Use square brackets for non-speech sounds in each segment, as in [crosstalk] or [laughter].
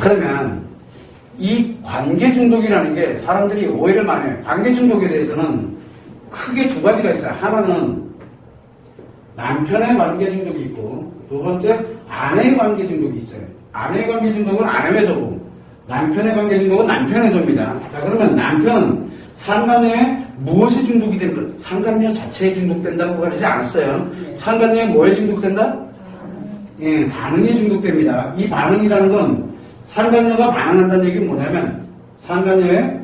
그러면 이 관계 중독이라는 게 사람들이 오해를 많이 해요. 관계 중독에 대해서는 크게 두 가지가 있어요. 하나는 남편의 관계 중독이 있고 두 번째 아내의 관계 중독이 있어요. 아내의 관계 중독은 아내의 도고 남편의 관계 중독은 남편의 도입니다. 자 그러면 남편은 상간녀에 무엇에 중독이 된 거? 상간녀 자체에 중독된다고 하지 않았어요. 상간녀에 뭐에 중독된다? 예, 반응에 중독됩니다. 이 반응이라는 건 상간녀가 반응한다는 얘기는 뭐냐면 상간녀의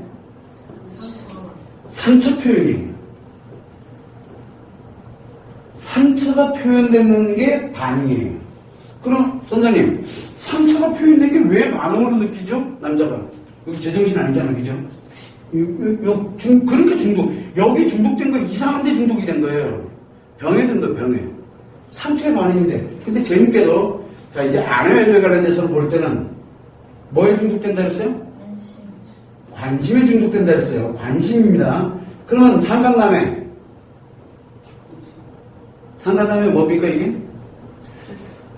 상처 표현이에요. 상처가 표현되는 게 반응이에요. 그럼 선생님 상처가 표현된 게 왜 반응으로 느끼죠? 남자가 여기 제정신 아니잖아, 그죠? 요, 요, 요 중, 그렇게 중독 여기 중독된 거 이상한데 중독이 된 거예요. 병에 든 거, 병에. 상처의 반응인데. 근데 재밌게도 자 이제 아내에 관련해서 볼 때는 뭐에 중독된다 했어요? 관심에 중독된다 했어요. 관심입니다. 그러면 상간남에 상간남에 뭡니까 이게?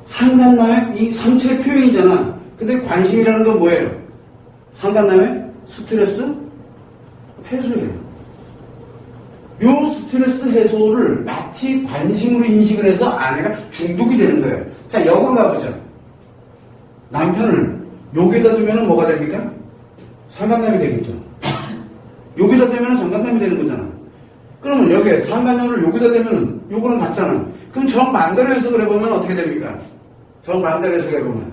상간남의 이 상처의 표현이잖아. 근데 관심이라는 건 뭐예요? 상간남의 스트레스 해소예요. 요 스트레스 해소를 마치 관심으로 인식을 해서 아내가 중독이 되는 거예요. 자, 역으로 가보죠. 남편을 여기다 두면 뭐가 됩니까? 상간남이 되겠죠. 여기다 대면 상간남이 되는 거잖아. 그러면 여기에 상간녀를 여기다 대면 요거는 같잖아. 그럼 정반대로 해석을 해보면 어떻게 됩니까? 정반대로 해석을 해보면.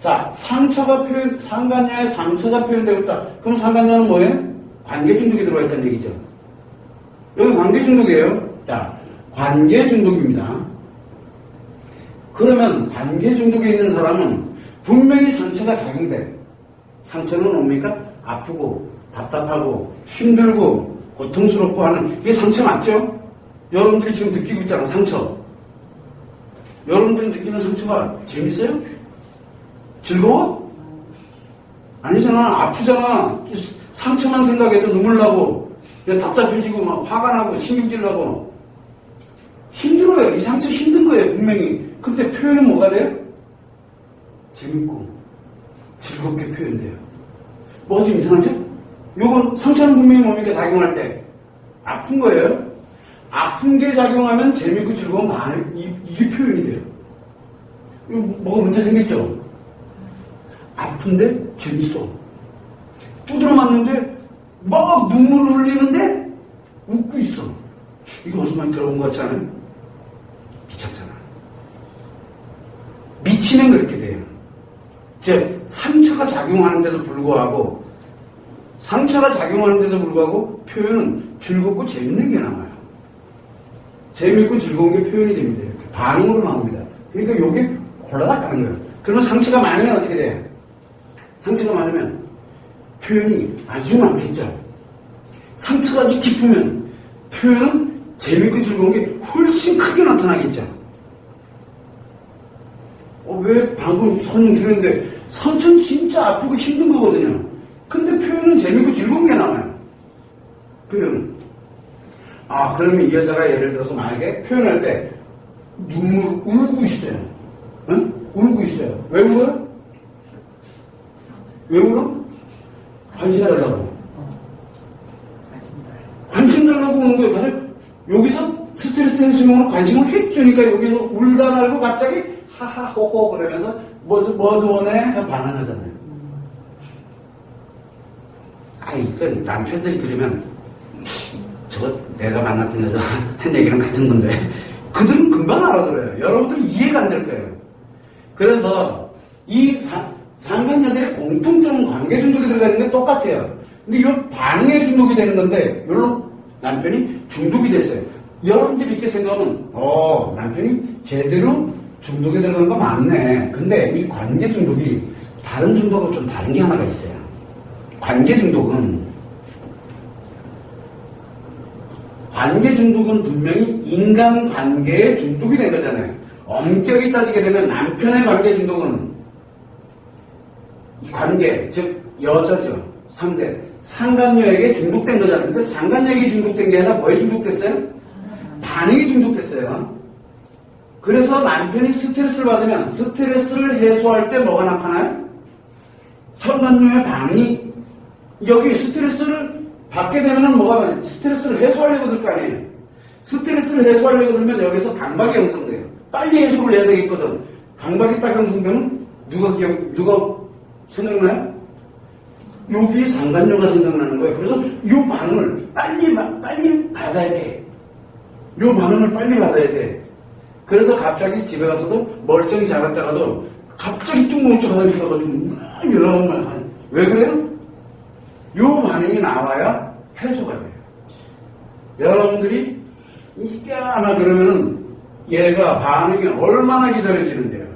자, 상처가 표현, 상간녀의 상처가 표현되고 있다. 그럼 상간녀는 뭐예요? 관계 중독이 들어와 있다는 얘기죠. 여기 관계 중독이에요. 자, 관계 중독입니다. 그러면 관계 중독에 있는 사람은 분명히 상처가 작용돼. 상처는 뭡니까? 아프고, 답답하고, 힘들고, 고통스럽고 하는, 이게 상처 맞죠? 여러분들이 지금 느끼고 있잖아, 상처. 여러분들이 느끼는 상처가 재밌어요? 즐거워? 아니잖아, 아프잖아. 상처만 생각해도 눈물 나고, 답답해지고, 막 화가 나고, 신경질 나고. 힘들어요. 이 상처 힘든 거예요, 분명히. 근데 표현은 뭐가 돼요? 재밌고, 즐겁게 표현돼요. 뭐 좀 이상하죠? 요건 상처는 분명히 뭡니까? 작용할 때. 아픈 거예요. 아픈 게 작용하면 재밌고 즐거운 반응, 이, 이게 표현이 돼요. 뭐가 문제 생겼죠? 아픈데 재밌어. 두드려 맞는데 막 눈물 흘리는데 웃고 있어. 이거 어디서 많이 들어본 것 같지 않아요? 미쳤잖아. 미치면 그렇게 돼요. 즉, 상처가 작용하는데도 불구하고, 상처가 작용하는데도 불구하고 표현은 즐겁고 재밌는 게 나와요. 재밌고 즐거운 게 표현이 됩니다. 이렇게 반응으로 나옵니다. 그러니까 요게 골라다 가는 거예요. 그러면 상처가 많으면 어떻게 돼요? 상처가 많으면 표현이 아주 많겠죠. 상처가 아주 깊으면 표현은 재밌고 즐거운 게 훨씬 크게 나타나겠죠. 어, 왜 방금 손님 들었는데 상처는 진짜 아프고 힘든 거거든요. 근데 표현은 재밌고 즐거운 게 나와요. 표현은. 아, 그러면 이 여자가 예를 들어서 만약에 표현할 때 눈물 울고 있어요. 응? 울고 있어요. 왜 울어요? 왜 울어? 관심 달라고. 관심 달라고 우는 거예요. 여기서 스트레스 해소용으로 관심을 휙 주니까 여기서 울다 말고 갑자기 하하호호 그러면서 뭐도 뭐도 원해 반응하잖아요. 아 이건 남편들이 들으면 저거 내가 만났던 여자 한 얘기랑 같은 건데 그들은 금방 알아들어요. 여러분들은 이해가 안 될 거예요. 그래서 이 상, 상간녀들의 공통점 관계 중독이 들어가 있는 게 똑같아요. 근데 이 반응에 중독이 되는 건데 별로 남편이 중독이 됐어요. 여러분들이 이렇게 생각하면 어 남편이 제대로 중독에 들어간 거 맞네. 근데 이 관계 중독이 다른 중독하고 좀 다른 게 하나가 있어요. 관계 중독은 관계 중독은 분명히 인간 관계에 중독이 된 거잖아요. 엄격히 따지게 되면 남편의 관계 중독은 이 관계, 즉 여자죠. 상대. 상간녀에게 중독된 거잖아요. 근데 상간녀에게 중독된 게 아니라 뭐에 중독됐어요? 반응이 중독됐어요. 그래서 남편이 스트레스를 받으면 스트레스를 해소할 때 뭐가 나타나요? 상간녀의 반응이 여기 스트레스를 받게 되면 뭐가 스트레스를 해소하려고 들 거 아니에요. 스트레스를 해소하려고 들면 여기서 강박이 형성돼요. 빨리 해소를 해야 되겠거든. 강박이 딱 형성되면 누가 기억, 누가 생각나요? 여기 상간녀가 생각나는 거예요. 그래서 이 반응을 빨리, 마- 빨리 받아야 돼. 이 반응을 빨리 받아야 돼. 그래서 갑자기 집에 가서도 멀쩡히 자랐다가도 갑자기 뚱뭉쳐 화장실 가가지고 막 연락을 하는. 왜 그래요? 요 반응이 나와야 해소가 돼요. 여러분들이 이게 하나 그러면은 얘가 반응이 얼마나 기다려지는데요.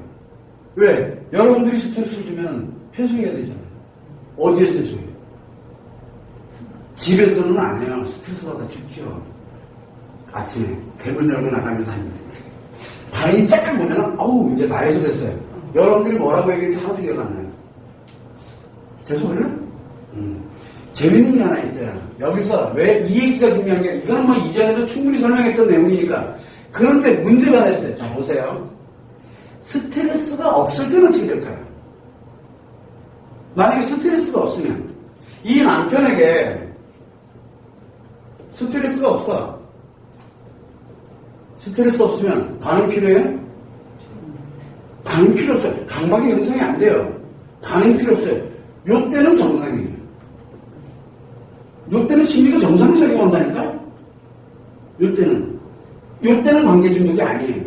왜? 여러분들이 스트레스를 주면 해소해야 되잖아요. 어디에서 해소해요? 집에서는 안 해요. 스트레스 받아 죽죠. 아침에 대문 열고 나가면서 합니다. 반응이 짝짝 보면은 아우 이제 나 해소됐어요. 여러분들이 뭐라고 얘기했지 하나도 기억 안 나요. 할래? 음. 재밌는 게 하나 있어요. 여기서 왜 이 얘기가 중요한 게 이건 뭐 이전에도 충분히 설명했던 내용이니까 그런데 문제가 하나 있어요. 자 보세요. 스트레스가 없을 때는 어떻게 될까요? 만약에 스트레스가 없으면 이 남편에게 스트레스가 없어. 스트레스 없으면 반응 필요해요? 반응 필요 없어요. 강박이 형성이 안 돼요. 반응 필요 없어요. 요 때는 정상이에요. 요 때는 심리가 정상으로 작용한다니까? 요 때는. 요 때는 관계 중독이 아니에요.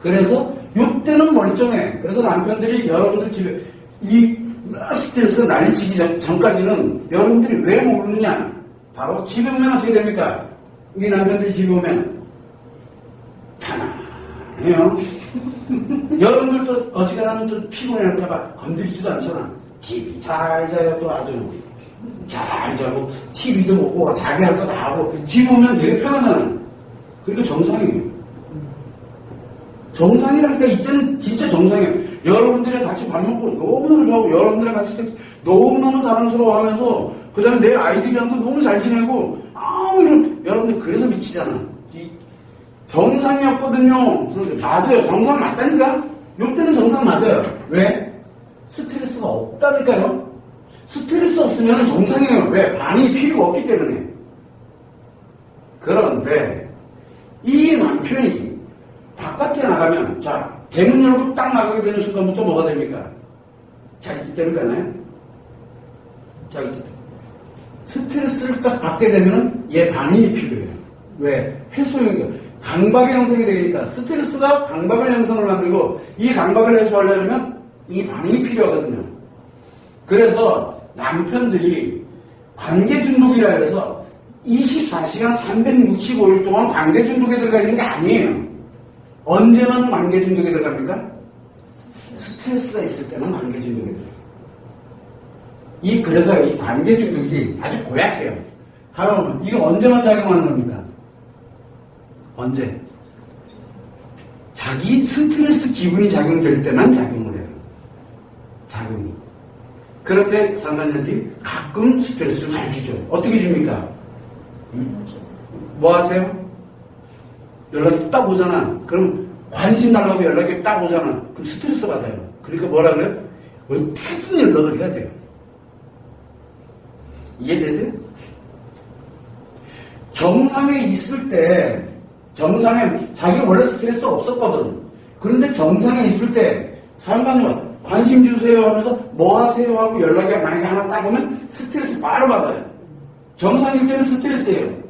그래서 요 때는 멀쩡해. 그래서 남편들이 여러분들 집에 이 스트레스 난리치기 전, 전까지는 여러분들이 왜 모르느냐? 바로 집에 오면 어떻게 됩니까? 이 남편들이 집에 오면 편안해요. 여러분들도 어지간하면 또 피곤할까봐 건드리지도 않잖아. TV 잘 자요 또 아주 잘 자고 TV도 보고 자기 할 거 다 하고 집에 오면 되게 편안하는 그러니까 정상이에요. 정상이라니까 이때는 진짜 정상이에요. 여러분들이랑 같이 밥 먹고 너무너무 좋아하고 여러분들이랑 같이 너무너무 사랑스러워 하면서 그 다음에 내 아이들이랑도 너무 잘 지내고 아우 이런 여러분들 그래서 미치잖아. 이 정상이었거든요. 그래서 맞아요. 정상 맞다니까? 요 때는 정상 맞아요. 왜? 스트레스가 없다니까요. 스트레스 없으면 정상이에요. 왜? 반응이 필요가 없기 때문에. 그런데 이 남편이 바깥에 나가면 자 대문 열고 딱 나가게 되는 순간부터 뭐가 됩니까? 자기 뜻대로 되나요? 자기 뜻대로. 스트레스를 딱 받게 되면 얘 반응이 필요해요. 왜? 해소용이요. 강박의 형성이 되니까 스트레스가 강박을 형성을 만들고 이 강박을 해소하려면 이 반응이 필요하거든요. 그래서 남편들이 관계 중독이라 해서 24시간 365일 동안 관계 중독에 들어가 있는 게 아니에요. 언제만 관계 중독에 들어갑니까? 스트레스가 있을 때만 관계 중독에 들어가요. 이 그래서 이 관계 중독이 아주 고약해요. 바로 이거 언제만 작용하는 겁니까? 언제? 자기 스트레스 기분이 작용될 때만 작용을 해요. 작용이. 그런데 상관자들이 가끔 스트레스를 잘 주죠. 어떻게 줍니까? 음? 뭐 하세요? 연락이 딱 오잖아. 그럼 관심 달라고 연락이 딱 오잖아. 그럼 스트레스 받아요. 그러니까 뭐라 그래요? 어떻게든 연락을 해야 돼요. 이해되세요? 정상에 있을 때, 정상에, 자기 원래 스트레스 없었거든. 그런데 정상에 있을 때, 상관님 관심 주세요 하면서 뭐 하세요 하고 연락이 만약에 하나 딱 오면 스트레스 바로 받아요. 정상일 때는 스트레스예요.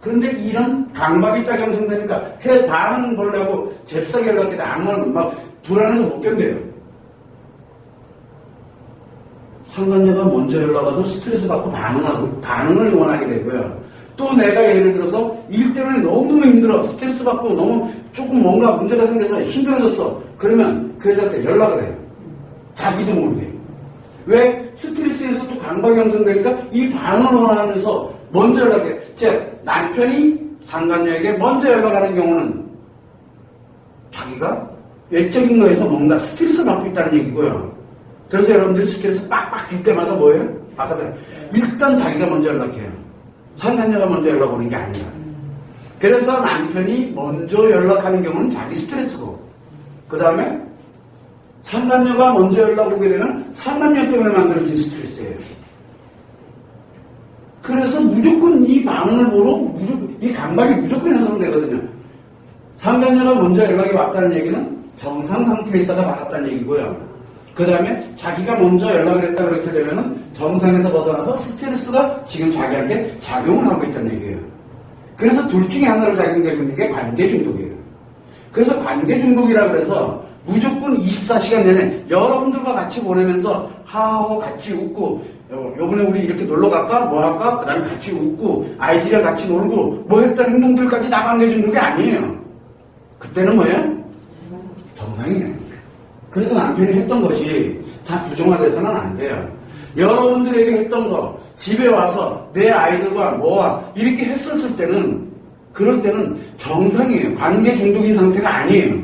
그런데 이런 강박이 딱 형성되니까 해 반응 보려고 잽싸게 연락해도 아무런 막 불안해서 못 견뎌요. 상관녀가 먼저 연락와도 스트레스 받고 반응하고 반응을 원하게 되고요. 또 내가 예를 들어서 일 때문에 너무너무 힘들어 스트레스 받고 너무 조금 뭔가 문제가 생겨서 힘들어졌어. 그러면 그 여자한테 연락을 해요. 자기도 모르게. 왜? 스트레스에서 또 강박이 형성되니까 이 반응을 원하면서 먼저 연락해. 즉, 남편이 상간녀에게 먼저 연락하는 경우는 자기가 외적인 거에서 뭔가 스트레스 받고 있다는 얘기고요. 그래서 여러분들이 스트레스 빡빡 줄 때마다 뭐예요? 바깥에. 일단 자기가 먼저 연락해요. 상간녀가 먼저 연락 오는 게 아니라. 그래서 남편이 먼저 연락하는 경우는 자기 스트레스고, 그 다음에 상간녀가 먼저 연락 오게 되면 상간녀 때문에 만들어진 스트레스예요. 그래서 무조건 이 반응을 보러 무조건, 이 감각이 무조건 형성되거든요. 상간녀가 먼저 연락이 왔다는 얘기는 정상 상태에 있다가 받았다는 얘기고요. 그 다음에 자기가 먼저 연락을 했다 그렇게 되면은 정상에서 벗어나서 스트레스가 지금 자기한테 작용을 하고 있다는 얘기예요. 그래서 둘 중에 하나로 작용되고 있는 게 관계 중독이에요. 그래서 관계 중독이라 그래서 무조건 24시간 내내 여러분들과 같이 보내면서 하하호 같이 웃고 요- 요번에 우리 이렇게 놀러 갈까? 뭐 할까? 그 다음에 같이 웃고 아이들이랑 같이 놀고 뭐 했던 행동들까지 다 관계 중독이 아니에요. 그때는 뭐예요? 정상이에요. 그래서 남편이 했던 것이 다 부정화돼서는 안 돼요. 여러분들에게 했던 거, 집에 와서 내 아이들과 뭐와 이렇게 했었을 때는, 그럴 때는 정상이에요. 관계 중독인 상태가 아니에요.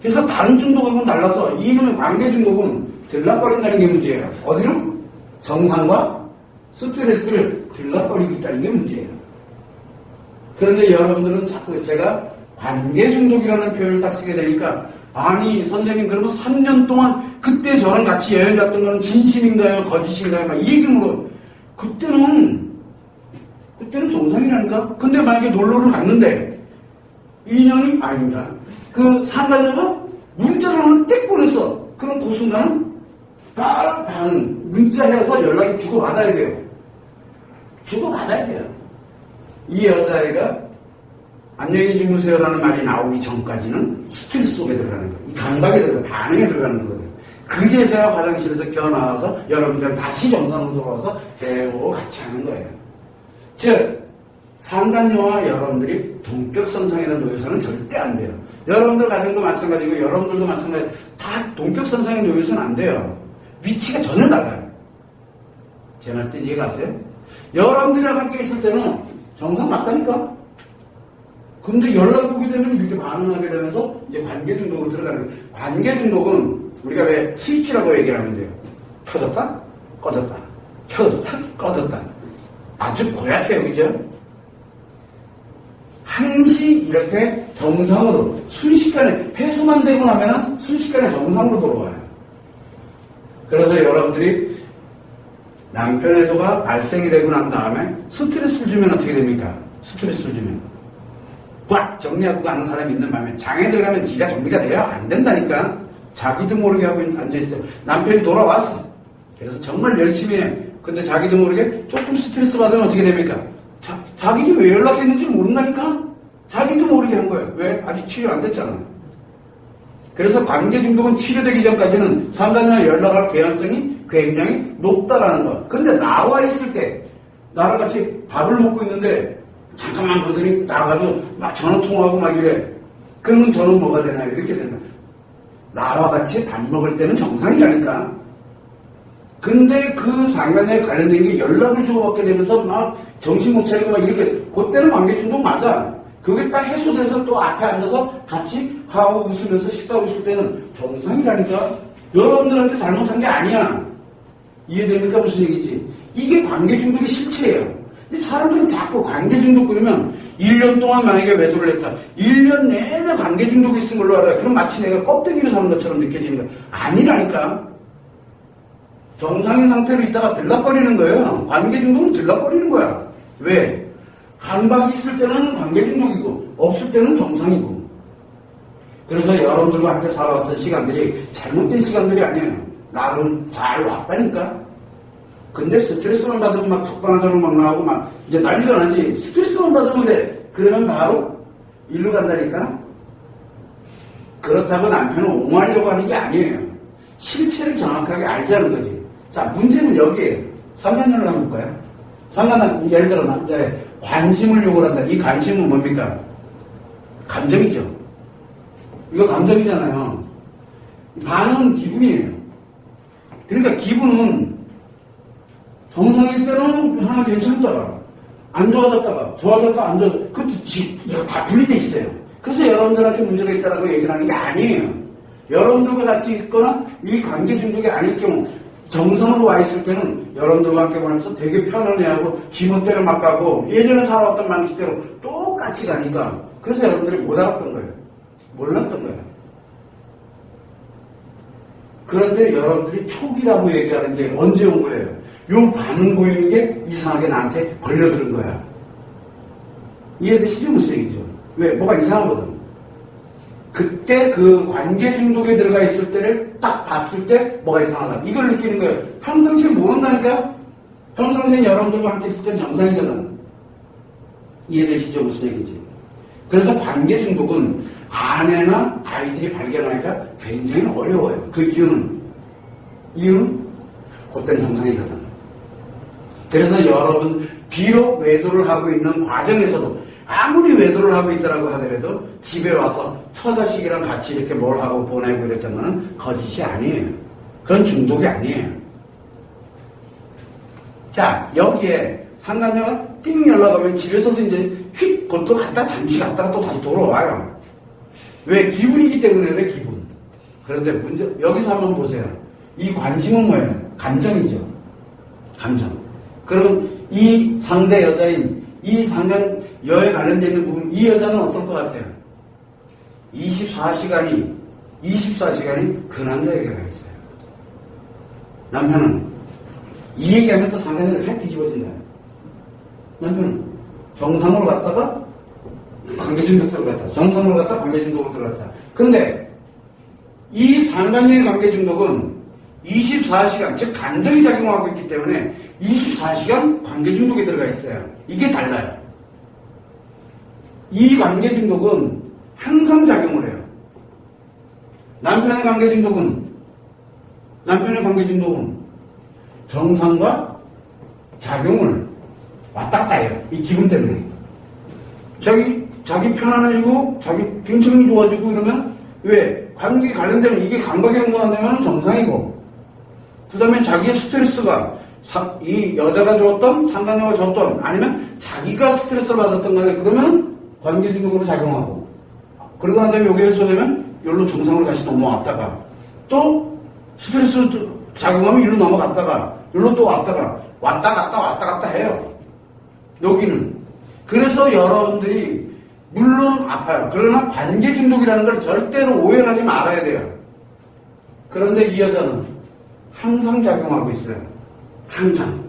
그래서 다른 중독하고는 달라서 이놈의 관계 중독은 들락거린다는 게 문제예요. 어디로? 정상과 스트레스를 들락거리고 있다는 게 문제예요. 그런데 여러분들은 자꾸 제가 관계 중독이라는 표현을 딱 쓰게 되니까 아니 선생님 그러면 3년 동안 그때 저랑 같이 여행 갔던 거는 진심인가요? 거짓인가요? 막 이 얘기를 물어 그때는 그때는 정상이라니까? 근데 만약에 놀러를 갔는데 2년이 아닙니다. 그 상관녀가 문자를 하나 땡 보냈어. 그럼 그 다른 다른 문자해서 연락이 주고받아야 돼요. 주고받아야 돼요. 이 여자애가 안녕히 주무세요라는 말이 나오기 전까지는 스트레스 속에 들어가는 거예요. 이 감각에 들어가 반응에 들어가는 거거든요. 그제서야 화장실에서 기어 나와서 여러분들 다시 정상으로 돌아와서 대호 같이 하는 거예요. 즉 상간녀와 여러분들이 동격 선상에다 놓여서는 절대 안 돼요. 여러분들 가정도 마찬가지고 여러분들도 마찬가지. 다 동격 선상에 놓여서는 안 돼요. 위치가 전혀 달라요. 제말때 이해가 가세요? 여러분들이랑 함께 있을 때는 정상 맞다니까. 근데 연락이 오게 되면 이렇게 반응하게 되면서 이제 관계 중독으로 들어가는 거예요. 관계 중독은 우리가 왜 스위치라고 얘기를 하면 돼요. 켜졌다, 꺼졌다, 켜졌다, 꺼졌다. 아주 고약해요, 그죠? 항시 이렇게 정상으로 순식간에 회수만 되고 나면은 순식간에 정상으로 돌아와요. 그래서 여러분들이 남편 애도가 발생이 되고 난 다음에 스트레스를 주면 어떻게 됩니까? 스트레스를 주면 꽉 정리하고 가는 사람이 있는 반면 장에 들어가면 지가 정리가 돼요? 안 된다니까. 자기도 모르게 하고 앉아있어요. 남편이 돌아왔어. 그래서 정말 열심히 해. 근데 자기도 모르게 조금 스트레스 받으면 어떻게 됩니까? 자, 자기도 왜 연락했는지 모른다니까? 자기도 모르게 한 거예요. 왜? 아직 치료 안 됐잖아. 그래서 관계 중독은 치료되기 전까지는 상담이나 연락할 개연성이 굉장히 높다라는 거. 근데 나와 있을 때, 나랑 같이 밥을 먹고 있는데, 잠깐만 보더니 나가지고 막 전화 통화하고 막 이래. 그러면 저는 뭐가 되나요? 이렇게 된다. 나와 같이 밥 먹을 때는 정상이라니까. 근데 그 상관에 관련된 게 연락을 주고받게 되면서 막 정신 못 차리고 막 이렇게, 그때는 관계 중독 맞아. 그게 딱 해소돼서 또 앞에 앉아서 같이 하고 웃으면서 식사하고 있을 때는 정상이라니까. 여러분들한테 잘못한 게 아니야. 이해됩니까? 무슨 얘기지? 이게 관계 중독의 실체예요. 근데 사람들은 자꾸 관계 중독 그러면 1년 동안 만약에 외도를 했다. 1년 내내 관계 중독이 있은 걸로 알아요. 그럼 마치 내가 껍데기로 사는 것처럼 느껴지는 거야. 아니라니까. 정상인 상태로 있다가 들락거리는 거예요. 관계 중독은 들락거리는 거야. 왜? 강박이 있을 때는 관계 중독이고 없을 때는 정상이고. 그래서 여러분들과 함께 살아왔던 시간들이 잘못된 시간들이 아니에요. 나름 잘 왔다니까. 근데 스트레스만 받으면 막 적반하장으로 막 나오고 막 이제 난리가 나지. 스트레스만 받으면 그래. 그러면 바로 일로 간다니까. 그렇다고 남편을 옹호하려고 하는 게 아니에요. 실체를 정확하게 알자는 거지. 자, 문제는 여기에요. 상관연을 한번 볼까요? 상관은 예를 들어 남자의 관심을 요구한다. 이 관심은 뭡니까? 감정이죠. 이거 감정이잖아요. 반응은 기분이에요. 그러니까 기분은 정상일 때는 하나 괜찮다가 안 좋아졌다가 좋아졌다 안 좋아졌다 그것도 다 분리돼 있어요. 그래서 여러분들한테 문제가 있다라고 얘기를 하는 게 아니에요. 여러분들과 같이 있거나 이 관계 중독이 아닐 경우 정상으로 와 있을 때는 여러분들과 함께 보면서 되게 편안해하고 지멋대로 막 가고 예전에 살아왔던 방식대로 똑같이 가니까 그래서 여러분들이 못 알았던 거예요. 몰랐던 거예요. 그런데 여러분들이 초기라고 얘기하는 게 언제 온 거예요? 요 반응 보이는 게 이상하게 나한테 걸려드는 거야. 이해되시죠? 무슨 얘기죠? 왜? 뭐가 이상하거든. 그때 그 관계 중독에 들어가 있을 때를 딱 봤을 때 뭐가 이상하다. 이걸 느끼는 거예요. 평상시에 모른다니까? 평상시에 여러분들과 함께 있을 땐 정상이거든. 이해되시죠? 무슨 얘기인지. 그래서 관계 중독은 아내나 아이들이 발견하니까 굉장히 어려워요. 그 이유는, 이유는 그땐 정상이거든. 그래서 여러분, 비록 외도를 하고 있는 과정에서도 아무리 외도를 하고 있다라고 하더라도 집에 와서 처자식이랑 같이 이렇게 뭘 하고 보내고 이랬던 거는 거짓이 아니에요. 그건 중독이 아니에요. 자, 여기에 상간녀가 띵 연락하면 집에서도 이제 휙 그것도 갔다 잠시 갔다가 또 다시 돌아와요. 왜? 기분이기 때문에 그래, 기분. 그런데 문제, 여기서 한번 보세요. 이 관심은 뭐예요? 감정이죠. 감정. 그럼 이 상대 여자인 이 상간 여에 관련되어 있는 부분, 이 여자는 어떨 것 같아요? 24시간이, 24시간이 그 남자에게 가 있어요. 남편은 이 얘기하면 또 상간을 확 뒤집어진다. 남편은 정상으로 갔다가 관계중독 들어갔다. 정상으로 갔다 관계중독으로 들어갔다. 근데 이 상간녀의 관계중독은 24시간, 즉 감정이 작용하고 있기 때문에 24시간 관계 중독에 들어가 있어요. 이게 달라요. 이 관계 중독은 항상 작용을 해요. 남편의 관계 중독은 남편의 관계 중독은 정상과 작용을 왔다 갔다 해요. 이 기분 때문에. 자기, 자기 편안해지고, 자기 굉장히 좋아지고 이러면, 왜? 관계 관련되면 이게 감각이 형성되면 정상이고, 그 다음에 자기의 스트레스가, 사- 이 여자가 줬던, 상간녀가 줬던, 아니면 자기가 스트레스를 받았던 간에, 그러면 관계 중독으로 작용하고, 그러고 난 다음에 여기 해소되면, 여기로 정상으로 다시 넘어왔다가, 또 스트레스 작용하면 이리로 넘어갔다가, 여기로 또 왔다가, 왔다 갔다 왔다 갔다 해요. 여기는. 그래서 여러분들이 물론 아파요. 그러나 관계 중독이라는 걸 절대로 오해를 하지 말아야 돼요. 그런데 이 여자는 항상 작용하고 있어요. 항상.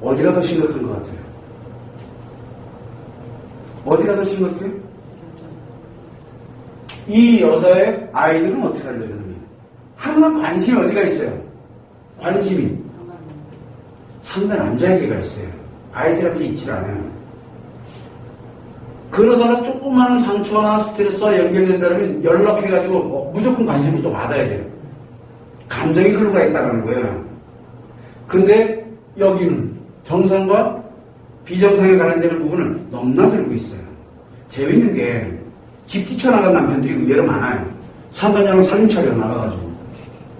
어디가 더 심각한 것 같아요? 어디가 더 심각해요? 이 여자의 아이들은 어떻게 하려면 항상 관심이 어디가 있어요? 관심이 상대 남자에게가 있어요. 아이들한테 있질 않아요. 그러다가 조그마한 상처나 스트레스와 연결된다면 연락해가지고 어, 무조건 관심을 또 받아야 돼요. 감정이 끌고 가 있다는 거예요. 근데 여기는 정상과 비정상에 관련되는 부분을 넘나들고 있어요. 재밌는 게 집 뛰쳐나간 남편들이 의외로 많아요. 상간녀랑 살림차려 나가가지고.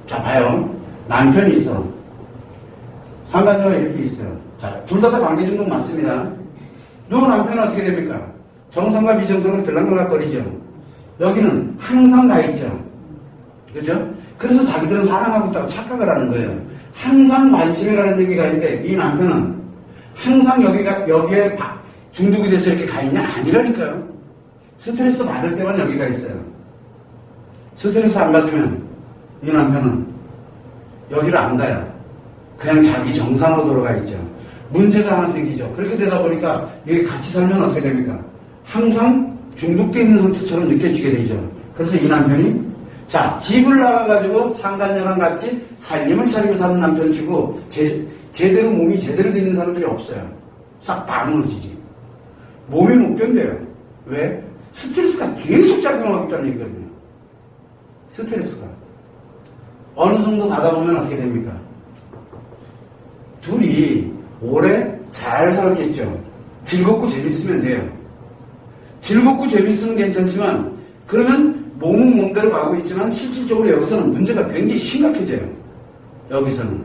자, 봐요. 남편이 있어. 상간녀가 이렇게 있어요. 자, 둘 다 다 관계 중독 맞습니다. 요 남편은 어떻게 됩니까? 정상과 비정상을 들락날락거리죠. 여기는 항상 가 있죠. 그죠? 그래서 자기들은 사랑하고 있다고 착각을 하는 거예요. 항상 관심이 가는 데가 있는데 이 남편은 항상 여기가 여기에 바- 중독이 돼서 이렇게 가 있냐? 아니라니까요. 스트레스 받을 때만 여기가 있어요. 스트레스 안 받으면 이 남편은 여기를 안 가요. 그냥 자기 정상으로 돌아가 있죠. 문제가 하나 생기죠. 그렇게 되다 보니까 여기 같이 살면 어떻게 됩니까? 항상 중독돼 있는 상태처럼 느껴지게 되죠. 그래서 이 남편이 자 집을 나가가지고 상간녀랑 같이 살림을 차리고 사는 남편치고 제, 제대로 몸이 제대로 되는 사람들이 없어요. 싹 다 무너지지. 몸이 못 견뎌요. 왜? 스트레스가 계속 작용하고 있다는 얘기거든요. 스트레스가. 어느 정도 가다 보면 어떻게 됩니까? 둘이 오래 잘 살겠죠. 즐겁고 재밌으면 돼요. 즐겁고 재밌으면 괜찮지만, 그러면 몸은 몸대로 가고 있지만, 실질적으로 여기서는 문제가 굉장히 심각해져요. 여기서는.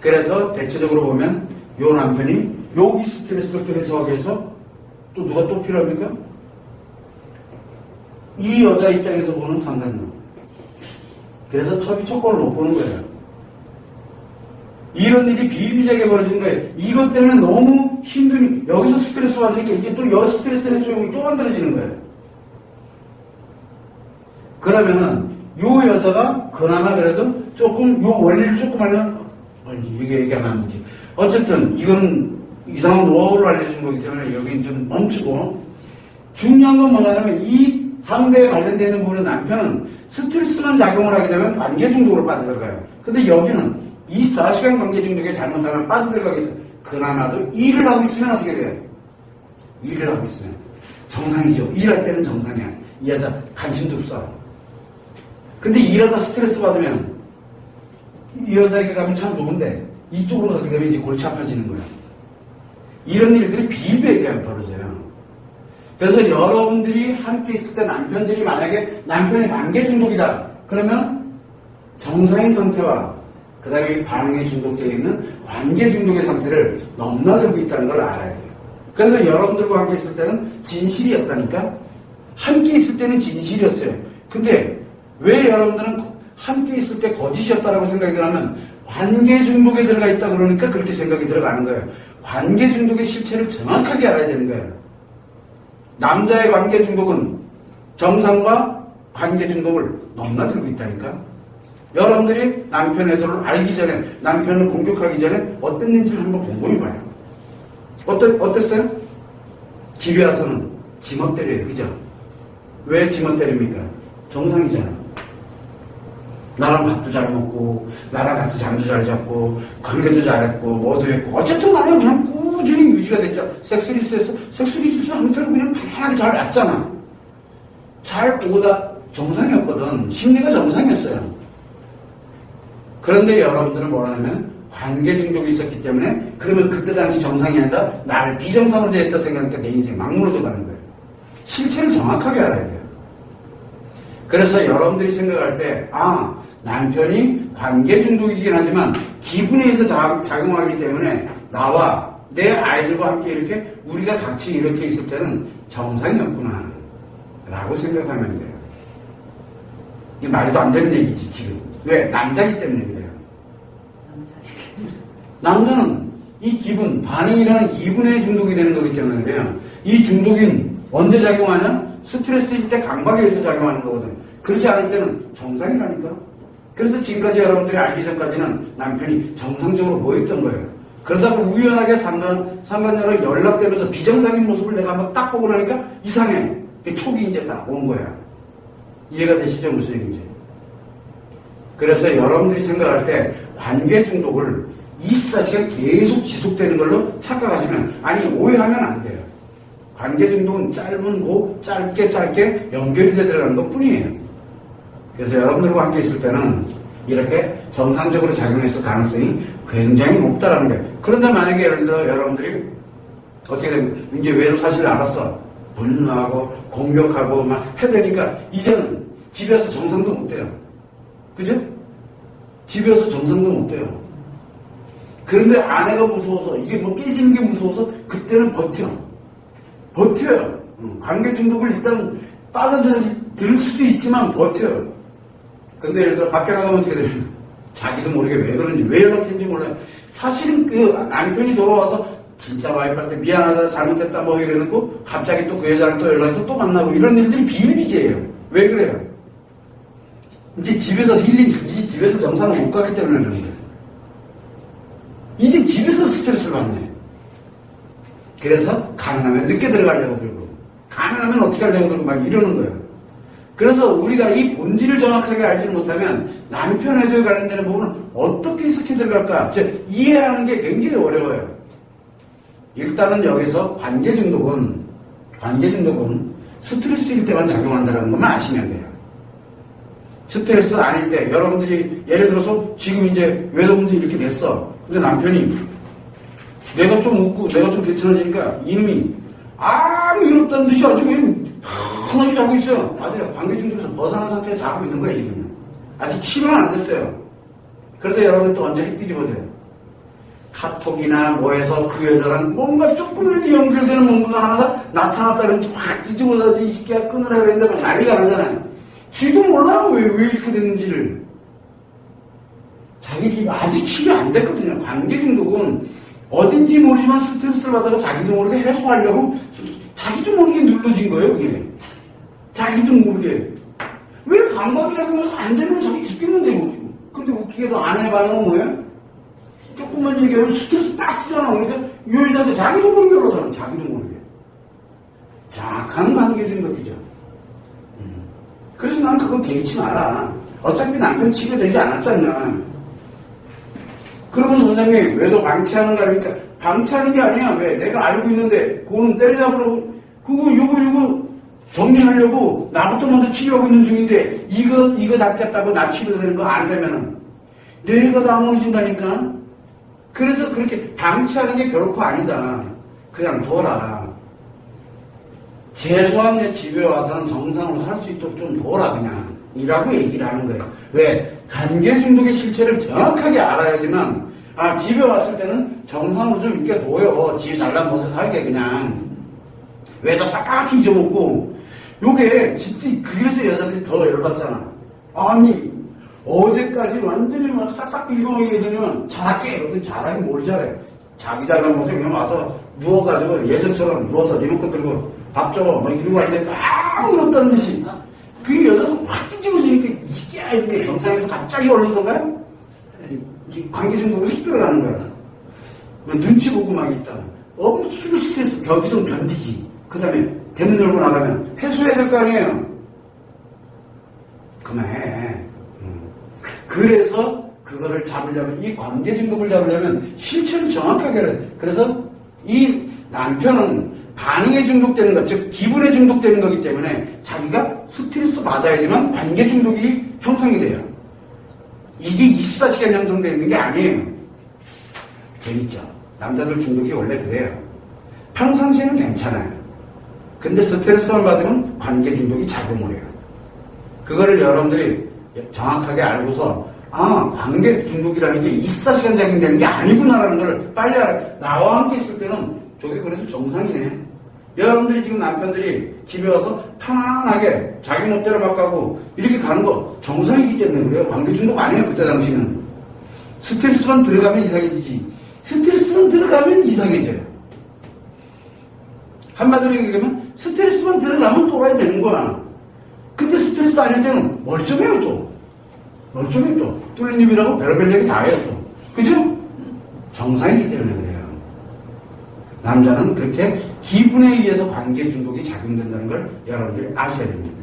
그래서 대체적으로 보면, 요 남편이 여기 스트레스를 또 해소하기 위해서, 또 누가 또 필요합니까? 이 여자 입장에서 보는 상관녀. 그래서 첩이 촉권을 못 보는 거예요. 이런 일이 비비자게 벌어지는 거예요. 이것 때문에 너무 힘든, 여기서 스트레스 받으니까 이게 또 여 스트레스 해소용이 또 만들어지는 거예요. 그러면은, 요 여자가 그나마 그래도 조금 요 원리를 조금 알면 어, 이게 얘기하면 안 되지. 어쨌든 이거는 이상한 노하우를 알려준 거기 때문에 여긴 좀 멈추고 중요한 건 뭐냐면 이 상대에 관련되는 부분의 남편은 스트레스만 작용을 하게 되면 관계 중독으로 빠져들어가요. 근데 여기는 24시간 관계 중독에 잘못하면 빠져들어가게 돼서 그나마도 일을 하고 있으면 어떻게 돼요? 일을 하고 있으면 정상이죠. 일할 때는 정상이야. 이 여자 관심도 없어. 근데 일하다 스트레스 받으면 이 여자에게 가면 참 좋은데 이쪽으로 가게 되면 이제 골치 아파지는 거야. 이런 일들이 비일비재하게 벌어져요. 그래서 여러분들이 함께 있을 때 남편들이 만약에 남편이 관계 중독이다. 그러면 정상인 상태와 그 다음에 반응에 중독되어 있는 관계 중독의 상태를 넘나들고 있다는 걸 알아야 돼요. 그래서 여러분들과 함께 있을 때는 진실이었다니까? 함께 있을 때는 진실이었어요. 근데 왜 여러분들은 함께 있을 때 거짓이었다라고 생각이 들면 관계 중독에 들어가 있다 그러니까 그렇게 생각이 들어가는 거예요. 관계 중독의 실체를 정확하게 알아야 되는 거예요. 남자의 관계 중독은 정상과 관계 중독을 넘나들고 있다니까. 여러분들이 남편의 의도를 알기 전에, 남편을 공격하기 전에 어땠는지를 한번 곰곰이 봐요. 어떠, 어땠어요? 집에 와서는 지멋 때려요. 그죠? 왜 지멋 때립니까? 정상이잖아. 나랑 밥도 잘 먹고, 나랑 같이 잠도 잘 잤고, 관계도 잘했고, 뭐도 했고, 어쨌든 간에 그냥 꾸준히 유지가 됐죠. 섹스리스에서, 섹스리스에서 아무튼 그냥 편하게 잘 왔잖아. 잘 오다 정상이었거든. 심리가 정상이었어요. 그런데 여러분들은 뭐라냐면, 관계 중독이 있었기 때문에, 그러면 그때 당시 정상이 아니라 나를 비정상으로 대했다 생각하니까 내 인생 막 무너져 가는 거예요. 실체를 정확하게 알아야 돼요. 그래서 여러분들이 생각할 때, 아, 남편이 관계 중독이긴 하지만 기분에 의해서 자- 작용하기 때문에 나와 내 아이들과 함께 이렇게 우리가 같이 이렇게 있을 때는 정상이었구나. 라고 생각하면 돼요. 이게 말도 안 되는 얘기지, 지금. 왜? 남자이기 때문에 그래요. 남자는 이 기분, 반응이라는 기분에 중독이 되는 거기 때문에 그래요. 이 중독인 언제 작용하냐? 스트레스일 때 강박에 의해서 작용하는 거거든. 그렇지 않을 때는 정상이라니까. 그래서 지금까지 여러분들이 알기 전까지는 남편이 정상적으로 모였던 거예요. 그러다가 우연하게 상관, 상관녀랑 연락되면서 비정상인 모습을 내가 한번 딱 보고 나니까 이상해. 그 촉이 이제 딱 온 거야. 이해가 되시죠? 무슨 얘기인지. 그래서 여러분들이 생각할 때 관계 중독을 24시간 계속 지속되는 걸로 착각하시면, 아니, 오해하면 안 돼요. 관계 중독은 짧은 고, 짧게 짧게 연결이 돼 들어가는 것 뿐이에요. 그래서 여러분들과 함께 있을 때는 이렇게 정상적으로 작용했을 가능성이 굉장히 높다라는 거예요. 그런데 만약에 예를 들어 여러분들이 어떻게 되면 이제 외로 사실을 알았어. 분노하고 공격하고 막 해대니까 이제는 집에서 정상도 못 돼요. 그죠? 집에서 정상도 못 돼요. 그런데 아내가 무서워서 이게 뭐 깨지는 게 무서워서 그때는 버텨. 버텨요. 음, 관계 중독을 일단 빠져들 수도 있지만 버텨요. 근데 예를 들어 밖에 나가면 어떻게 되냐 [laughs] 자기도 모르게 왜 그런지 왜 연락했는지 몰라요. 사실은 그 남편이 돌아와서 진짜 와이프한테 미안하다 잘못했다 뭐 이래놓고 갑자기 또 그 여자랑 또 연락해서 또 만나고 이런 일들이 비일비재예요. 왜 그래요? 이제 집에서 힐링, 이제 집에서 정상을 못 가기 때문에 그러는 거예요. 이제 집에서 스트레스를 받네. 그래서 가능하면 늦게 들어가려고 들고 가능하면 어떻게 하려고 들고 막 이러는 거예요. 그래서 우리가 이 본질을 정확하게 알지 못하면 남편 애도에 관련되는 부분을 어떻게 해석해 들어갈까? 즉 이해하는 게 굉장히 어려워요. 일단은 여기서 관계 중독은 관계 중독은 스트레스일 때만 작용한다는 것만 아시면 돼요. 스트레스 아닐 때 여러분들이 예를 들어서 지금 이제 외도 문제 이렇게 됐어. 근데 남편이 내가 좀 웃고 내가 좀 괜찮아지니까 이놈이 아무 일 없다는 듯이 아주 그냥 편하게 자고 있어요. 맞아요. 관계 중독에서 벗어난 상태에서 자고 있는 거예요, 지금. 아직 치료는 안 됐어요. 그런데 여러분 또 언제 핵 뒤집어져요. 카톡이나 뭐해서 그 여자랑 뭔가 조금이라도 연결되는 뭔가가 하나가 나타났다 그러면 또확 뒤집어져서 이 새끼야 끊으라 그랬는데 막 난리가 나잖아요. 지도 몰라요. 왜, 왜 이렇게 됐는지를. 자기 기 아직 치료 안 됐거든요. 관계 중독은 어딘지 모르지만 스트레스를 받다가 자기도 모르게 해소하려고 자기도 모르게 눌러진 거예요, 그게. 자기도 모르게. 왜 작용해서 안 되면 저기 죽겠는데 뭐 지금. 근데 웃기게도 아내 반응은 뭐예요? 조금만 얘기하면 스트레스 딱 지잖아. 그러니까 요 여자도 자기도 모르게 그러잖아. 자기도 모르게. 정확한 관계증거이죠. 음. 그래서 난 그건 개의치 마라. 어차피 남편 치료되지 않았잖아. 그러면 선생님, 왜도 방치하는 거 아닙니까? 방치하는 게 아니야. 왜? 내가 알고 있는데, 그거는 때려잡으려고, 그거, 요거, 요거, 정리하려고, 나부터 먼저 치료하고 있는 중인데, 이거, 이거 잡겠다고 나 치료되는 거 안 되면은, 내가 다 무너진다니까? 그래서 그렇게 방치하는 게 결코 아니다. 그냥 둬라. 최소한 내 집에 와서는 정상으로 살 수 있도록 좀 둬라, 그냥. 이라고 얘기를 하는 거예요. 왜? 관계 중독의 실체를 정확하게 알아야지만, 아, 집에 왔을 때는 정상으로 좀 있게 둬요. 집 잘난 곳에 살게, 그냥. 왜도 싹 잊어먹고, 요게, 진짜, 그래서 여자들이 더 열받잖아. 아니, 어제까지 완전히 막 싹싹 빌고먹게 되면 잘할게. 이러더니 잘하긴 뭘 잘해. 자기 잘난 곳에 그냥 와서 누워가지고 예전처럼 누워서 리모컨 들고 밥 줘. 막 이러고 앉아있고 아무것도 없다는 듯이. 그 여자도 확 뒤집어지니까 이게 이렇게 정상에서 갑자기 올라서가요? 관계 중독으로 휙 들어가는 거야. 뭐 눈치 보고 막 있다. 엄청 스트레스, 겨기성 견디지. 그 다음에 대문 열고 나가면 해소해야 될 거 아니에요? 그만해. 음. 그래서 그거를 잡으려면, 이 관계 중독을 잡으려면 실체를 정확하게 해야 돼. 그래서 이 남편은 반응에 중독되는 것, 즉 기분에 중독되는 거기 때문에 자기가 스트레스 받아야지만 관계 중독이 형성이 돼요. 이게 24시간 형성되어 있는 게 아니에요. 재밌죠? 남자들 중독이 원래 그래요. 평상시에는 괜찮아요. 근데 스트레스만 받으면 관계 중독이 작용을 해요. 그거를 여러분들이 정확하게 알고서 아 관계 중독이라는 게 24시간 작용되는 게 아니구나라는 걸 빨리 알아. 나와 함께 있을 때는 저게 그래도 정상이네. 여러분들이 지금 남편들이 집에 와서 편안하게 자기 멋대로 막 가고 이렇게 가는 거 정상이기 때문에 그래요. 관계 중독 아니에요. 그때 당시는. 스트레스만 들어가면 이상해지지. 스트레스만 들어가면 이상해져요. 한마디로 얘기하면 스트레스만 들어가면 돌아야 되는 거야. 근데 스트레스 아닐 때는 멀쩡해요 또. 멀쩡해 또. 뚫린 입이라고 별별 얘기 다 해요 또. 그죠? 정상이기 때문에 그래요. 남자는 그렇게 기분에 의해서 관계 중독이 작용된다는 걸 여러분들이 아셔야 됩니다.